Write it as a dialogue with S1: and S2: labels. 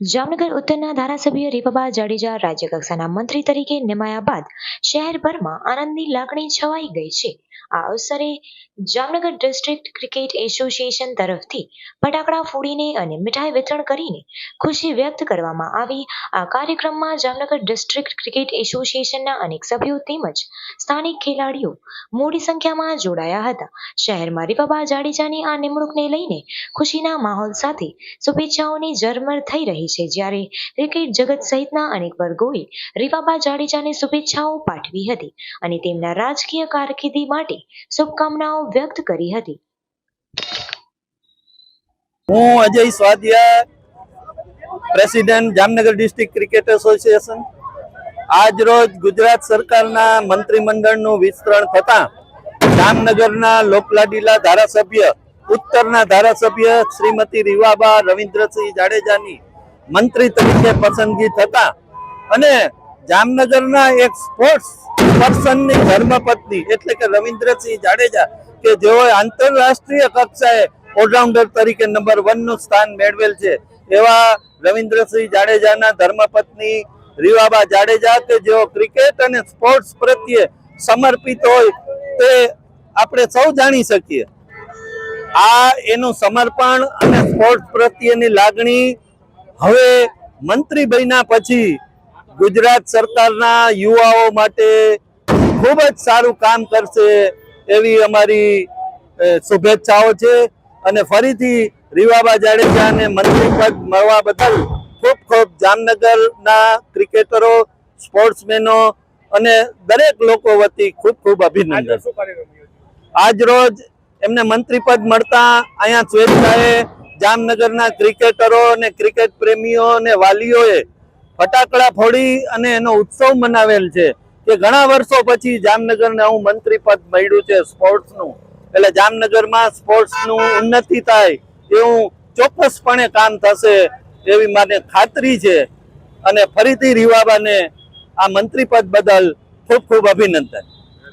S1: જામનગર ઉત્તરના ધારાસભ્ય રીપાબા જાડેજા રાજ્યકક્ષાના મંત્રી તરીકે નિમાયા બાદ શહેરભરમાં આનંદની લાગણી છવાઈ ગઈ છે. આ અવસરે જામનગર ડિસ્ટ્રિક્ટ ક્રિકેટ એસોસિએશન તરફથી ફટાકડા ફોડીને અને મીઠાઈ વિતરણ કરીને ખુશી વ્યક્ત કરવામાં આવી. આ કાર્યક્રમમાં જામનગર ડિસ્ટ્રિક્ટ ક્રિકેટ એસોસિએશનના અનેક સભ્યો તેમજ સ્થાનિક ખેલાડીઓ મોટી સંખ્યામાં જોડાયા હતા. શહેરમાં રીપાબા જાડેજાની આ નિમણૂકને લઈને ખુશીના માહોલ સાથે શુભેચ્છાઓની ઝરમર થઈ રહી છે. જ્યારે ક્રિકેટ જગત સહિતના અનેક વર્ગોએ રીપાબા જાડેજાને શુભેચ્છાઓ પાઠવી હતી અને તેમના રાજકીય કારકિર્દી માટે શુભકામનાઓ વ્યક્ત કરી હતી.
S2: હું Ajay Swadhyay president Jamnagar district cricket association આજ ગુજરાત સરકારના મંત્રીમંડળનું વિસ્તરણ થતા જામનગરના લોકલાડીલા ધારાસભ્ય, ઉત્તરના ધારાસભ્ય શ્રીમતી રીવાબા રવિન્દ્રસિંહ જાડેજાની મંત્રી તરીકે પસંદગી થતા અને જામનગરના એક સ્પોર્ટ્સ પર્સનની ધર્મપત્ની, એટલે કે રવિન્દ્રસિંહ જાડેજા, કે જેઓ આંતરરાષ્ટ્રીય કક્ષાએ ઓલરાઉન્ડર તરીકે નંબર વનનું સ્થાન મેળવેલ છે. એવા રવિન્દ્રસિંહ જાડેજાના ધર્મપત્ની રીવાબા જાડેજા, કે જેઓ ક્રિકેટ અને સ્પોર્ટ્સ પ્રત્યે સમર્પિત હોય, તે આપણે સૌ જાણી શકીએ. આ એનું સમર્પણ અને સ્પોર્ટ્સ પ્રત્યેની લાગણી હવે મંત્રી બન્યા પછી ગુજરાત સરકારના યુવાઓ માટે ખૂબ જ સારું કામ કરશે એવી અમારી શુભેચ્છાઓ છે. અને ફરીથી રીવાબા જાડેજાને મંત્રી પદ મળવા બદલ ખૂબ ખૂબ જામનગરના ક્રિકેટરો સ્પોર્ટ્સમેનો અને દરેક લોકો વતી ખૂબ ખૂબ અભિનંદન. આજ રોજ એમને મંત્રી પદ મળતા અહીંયા સ્વેચ્છાએ જામનગરના ક્રિકેટરો અને ક્રિકેટ પ્રેમીઓ અને વાલીઓએ ફટાકડા ફોડી અને એનો ઉત્સવ મનાવેલ છે કે ઘણા વર્ષો પછી જામનગરને હું મંત્રી પદ મળ્યું છે સ્પોર્ટ્સનું. એટલે જામનગરમાં સ્પોર્ટ્સનું ઉન્નતિ થાય એવું ચોક્કસપણે કામ થશે એવી મને ખાતરી છે. અને ફરીથી રીવાબાને આ મંત્રી પદ બદલ ખૂબ ખૂબ અભિનંદન.